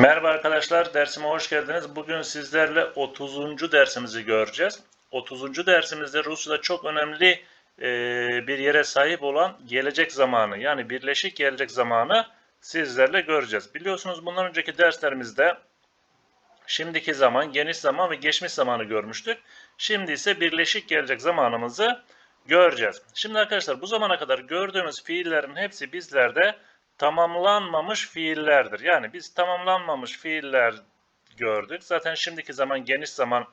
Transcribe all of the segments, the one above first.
Merhaba arkadaşlar, dersime hoş geldiniz. Bugün sizlerle 30. dersimizi göreceğiz. 30. dersimizde Rusya'da çok önemli e, bir yere sahip olan gelecek zamanı yani birleşik gelecek zamanı sizlerle göreceğiz. Biliyorsunuz bundan önceki derslerimizde şimdiki zaman, geniş zaman ve geçmiş zamanı görmüştük. Şimdi ise birleşik gelecek zamanımızı göreceğiz. Şimdi arkadaşlar bu zamana kadar gördüğümüz fiillerin hepsi bizlerde tamamlanmamış fiillerdir. Yani biz tamamlanmamış fiiller gördük. Zaten şimdiki zaman geniş zaman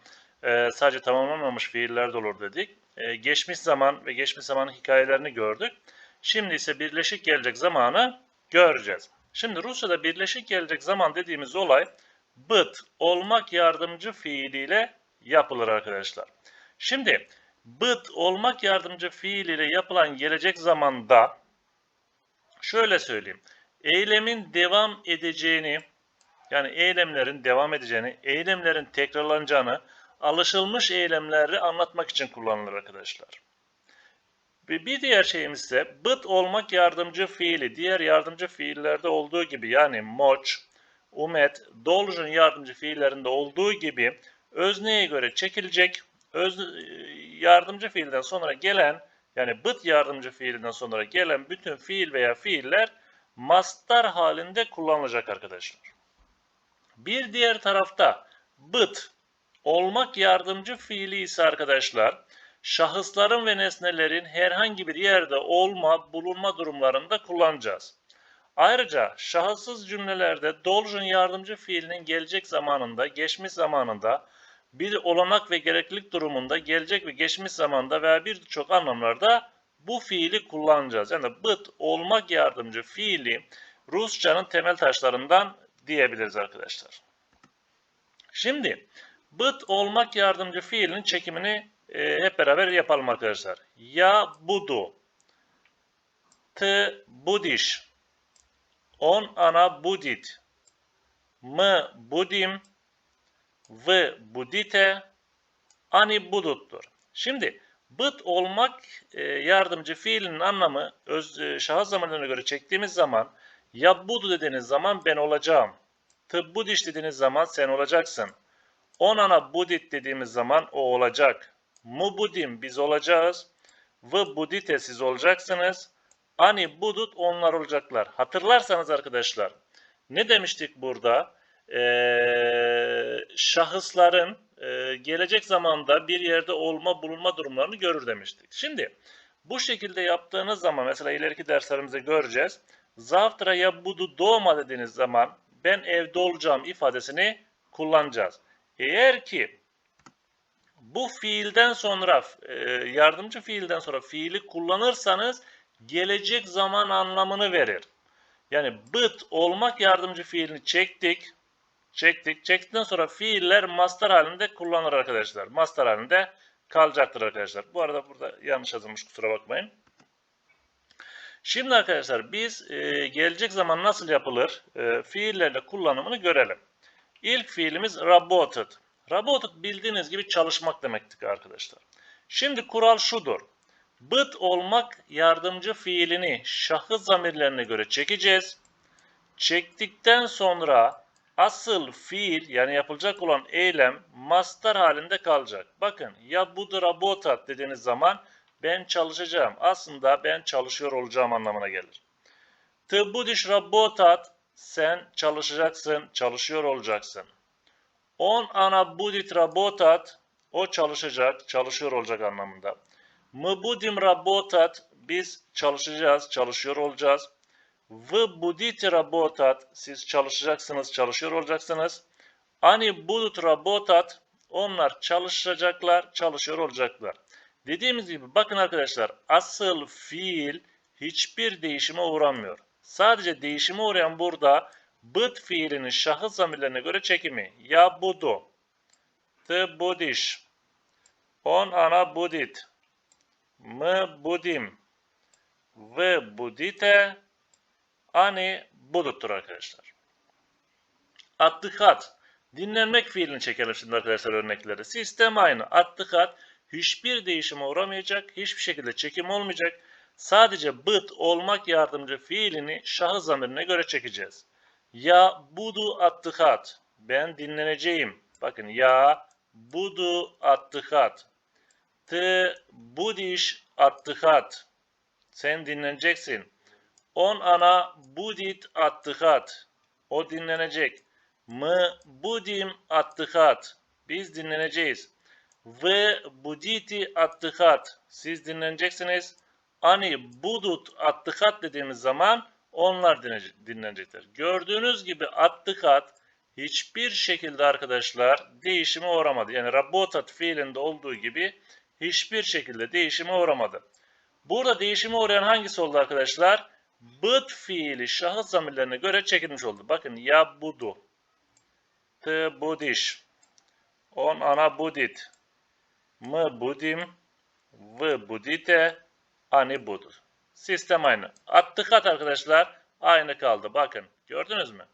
e, sadece tamamlanmamış fiiller de olur dedik. E, geçmiş zaman ve geçmiş zamanın hikayelerini gördük. Şimdi ise birleşik gelecek zamanı göreceğiz. Şimdi Rusya'da birleşik gelecek zaman dediğimiz olay bıt olmak yardımcı fiiliyle yapılır arkadaşlar. Şimdi bıt olmak yardımcı fiiliyle yapılan gelecek zamanda şöyle söyleyeyim. Eylemin devam edeceğini yani eylemlerin devam edeceğini, eylemlerin tekrarlanacağını, alışılmış eylemleri anlatmak için kullanılır arkadaşlar. Bir diğer şeyimiz ise bıt olmak yardımcı fiili. Diğer yardımcı fiillerde olduğu gibi yani moç, umet, dolujun yardımcı fiillerinde olduğu gibi özneye göre çekilecek. Öz, yardımcı fiilden sonra gelen yani bıt yardımcı fiilinden sonra gelen bütün fiil veya fiiller mastar halinde kullanılacak arkadaşlar. Bir diğer tarafta bıt olmak yardımcı fiili ise arkadaşlar şahısların ve nesnelerin herhangi bir yerde olma, bulunma durumlarında kullanacağız. Ayrıca şahıssız cümlelerde dolcun yardımcı fiilinin gelecek zamanında, geçmiş zamanında, bir olanak ve gereklilik durumunda, gelecek ve geçmiş zamanda veya birçok anlamlarda bu fiili kullanacağız. Yani bıt olmak yardımcı fiili Rusçanın temel taşlarından diyebiliriz arkadaşlar. Şimdi bıt olmak yardımcı fiilin çekimini e, hep beraber yapalım arkadaşlar. Ya budu, t budiş, on ana budit, mı budim, v budite, ani buduttur. Şimdi bıt olmak e, yardımcı fiilin anlamı öz, e, şahıs zamanlarına göre çektiğimiz zaman ya budu dediğiniz zaman ben olacağım. T budiş dediğiniz zaman sen olacaksın. On ana budit dediğimiz zaman o olacak. Mu budim biz olacağız. V budite siz olacaksınız. Ani budut onlar olacaklar. Hatırlarsanız arkadaşlar ne demiştik burada? Ee, şahısların e, gelecek zamanda bir yerde olma bulunma durumlarını görür demiştik. Şimdi bu şekilde yaptığınız zaman mesela ileriki derslerimizde göreceğiz. Zavtra ya budu doğma dediğiniz zaman ben evde olacağım ifadesini kullanacağız. Eğer ki bu fiilden sonra e, yardımcı fiilden sonra fiili kullanırsanız gelecek zaman anlamını verir. Yani bıt olmak yardımcı fiilini çektik. Çektik. Çektikten sonra fiiller master halinde kullanılır arkadaşlar. Master halinde kalacaktır arkadaşlar. Bu arada burada yanlış yazılmış kusura bakmayın. Şimdi arkadaşlar biz e, gelecek zaman nasıl yapılır e, fiillerle kullanımını görelim. İlk fiilimiz roboted. Roboted bildiğiniz gibi çalışmak demektik arkadaşlar. Şimdi kural şudur. Bıt olmak yardımcı fiilini şahıs zamirlerine göre çekeceğiz. Çektikten sonra Asıl fiil yani yapılacak olan eylem mastar halinde kalacak. Bakın ya budur rabota dediğiniz zaman ben çalışacağım. Aslında ben çalışıyor olacağım anlamına gelir. Tıbbudiş rabbotat sen çalışacaksın, çalışıyor olacaksın. On ana budit rabotat o çalışacak, çalışıyor olacak anlamında. Mıbudim rabotat biz çalışacağız, çalışıyor olacağız. Вы будете работать siz çalışacaksınız, çalışıyor olacaksınız. Они будут работать onlar çalışacaklar, çalışıyor olacaklar. Dediğimiz gibi bakın arkadaşlar asıl fiil hiçbir değişime uğramıyor. Sadece değişime uğrayan burada bıt fiilinin şahıs zamirlerine göre çekimi. Ya budu, t budiş, on ana budit, mı budim, ve budite, Ani buduttur arkadaşlar. Attıkat. Dinlenmek fiilini çekelim şimdi arkadaşlar örnekleri. Sistem aynı. Attıkat hiçbir değişime uğramayacak, hiçbir şekilde çekim olmayacak. Sadece bıt olmak yardımcı fiilini şahıs zamirine göre çekeceğiz. Ya budu attıkat. Ben dinleneceğim. Bakın ya budu attıkat. Te budiş attıkat. Sen dinleneceksin. On ana budit attıkat. O dinlenecek. Mı budim attıkat. Biz dinleneceğiz. Ve buditi attıkat. Siz dinleneceksiniz. Ani budut attıkat dediğimiz zaman onlar dinlenecektir. Gördüğünüz gibi attıkat hiçbir şekilde arkadaşlar değişime uğramadı. Yani rabbotat fiilinde olduğu gibi hiçbir şekilde değişime uğramadı. Burada değişime uğrayan hangisi oldu arkadaşlar? Bıt fiili şahıs zamirlerine göre çekilmiş oldu. Bakın ya budu. T budiş. On ana budit. Mı budim. V budite. Ani budur. Sistem aynı. Attıkat arkadaşlar aynı kaldı. Bakın gördünüz mü?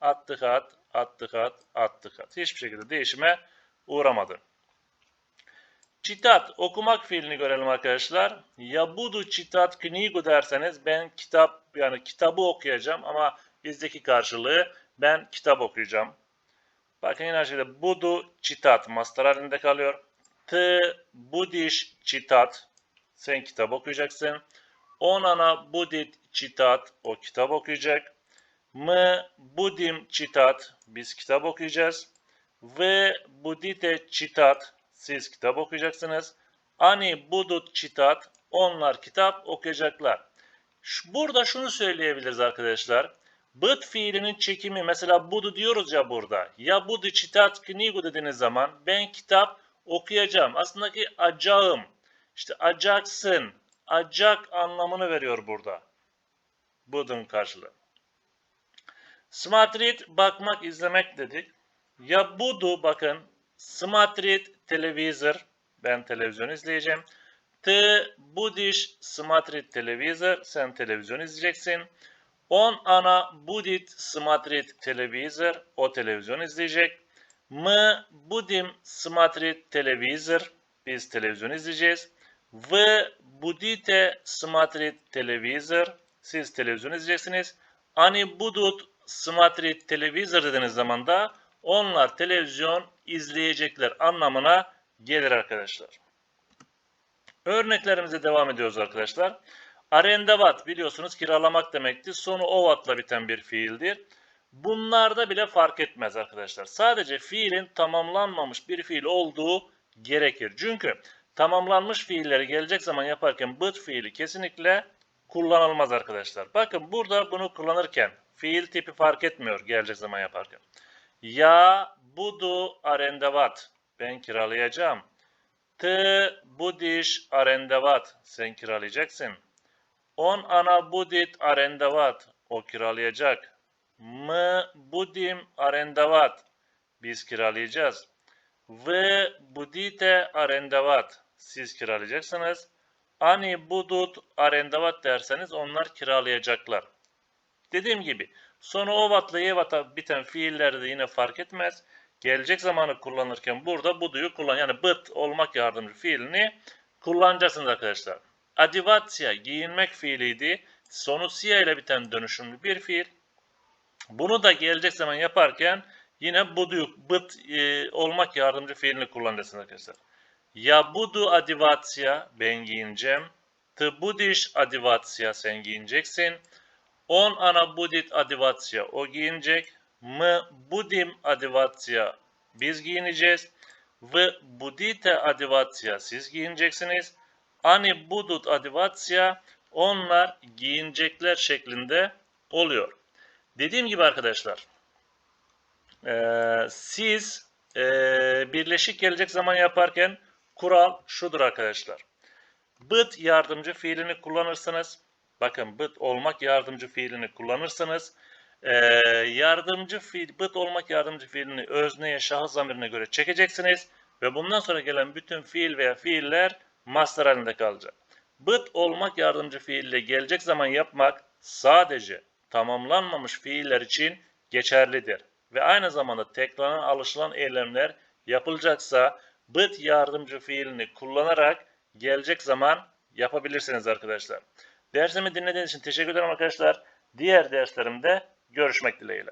Attıkat, attıkat, attıkat. Hiçbir şekilde değişime uğramadı. Çitat okumak fiilini görelim arkadaşlar. Ya budu çitat knigu derseniz ben kitap yani kitabı okuyacağım ama bizdeki karşılığı ben kitap okuyacağım. Bakın yine şeyde budu çitat master halinde kalıyor. T budiş çitat sen kitap okuyacaksın. On ana budit çitat o kitap okuyacak. Mı budim çitat biz kitap okuyacağız. Ve budite çitat siz kitap okuyacaksınız. Ani budut çitat onlar kitap okuyacaklar. Burada şunu söyleyebiliriz arkadaşlar. Bıt fiilinin çekimi mesela budu diyoruz ya burada. Ya budu çitat knigu dediğiniz zaman ben kitap okuyacağım. Aslında ki acağım. İşte acaksın. Acak anlamını veriyor burada. Budun karşılığı. Smatrit bakmak, izlemek dedik. Ya budu bakın. Smatrit televizör. Ben televizyon izleyeceğim. T budiş smatrit televizör. Sen televizyon izleyeceksin. On ana budit smatrit televizör. O televizyon izleyecek. Mı budim smatrit televizör. Biz televizyon izleyeceğiz. Ve budite smatrit televizör. Siz televizyon izleyeceksiniz. Ani budut smatrit televizör dediğiniz zaman da onlar televizyon izleyecekler anlamına gelir arkadaşlar. Örneklerimize devam ediyoruz arkadaşlar. Arendavat biliyorsunuz kiralamak demekti. Sonu ovatla biten bir fiildir. Bunlarda bile fark etmez arkadaşlar. Sadece fiilin tamamlanmamış bir fiil olduğu gerekir. Çünkü tamamlanmış fiilleri gelecek zaman yaparken bıt fiili kesinlikle kullanılmaz arkadaşlar. Bakın burada bunu kullanırken fiil tipi fark etmiyor gelecek zaman yaparken. Ya budu arendavat. Ben kiralayacağım. T budiş arendavat. Sen kiralayacaksın. On ana budit arendavat. O kiralayacak. Mı budim arendavat. Biz kiralayacağız. Ve budite arendavat. Siz kiralayacaksınız. Ani budut arendavat derseniz onlar kiralayacaklar. Dediğim gibi sonu ovatla yevata biten fiillerde de yine fark etmez gelecek zamanı kullanırken burada bu budu'yu kullan yani bıt olmak yardımcı fiilini kullanacaksınız arkadaşlar. Adivatya giyinmek fiiliydi. Sonu siya ile biten dönüşümlü bir fiil. Bunu da gelecek zaman yaparken yine budu bıt e, olmak yardımcı fiilini kullanacaksınız arkadaşlar. Ya budu adivatya ben giyineceğim. Tı budiş adivatya sen giyineceksin. On ana budit adivatya o giyinecek. Mı budim adivatsia biz giyineceğiz. Ve budite adivatsia siz giyineceksiniz. Ani budut adivatsia onlar giyinecekler şeklinde oluyor. Dediğim gibi arkadaşlar eee, siz eee, birleşik gelecek zaman yaparken kural şudur arkadaşlar. Bıt yardımcı fiilini kullanırsınız. Bakın bıt olmak yardımcı fiilini kullanırsınız. Ee, yardımcı fiil, bıt olmak yardımcı fiilini özneye, şahıs zamirine göre çekeceksiniz. Ve bundan sonra gelen bütün fiil veya fiiller master halinde kalacak. Bıt olmak yardımcı fiille gelecek zaman yapmak sadece tamamlanmamış fiiller için geçerlidir. Ve aynı zamanda tekrarlanan alışılan eylemler yapılacaksa bıt yardımcı fiilini kullanarak gelecek zaman yapabilirsiniz arkadaşlar. Dersimi dinlediğiniz için teşekkür ederim arkadaşlar. Diğer derslerimde Görüşmek dileğiyle.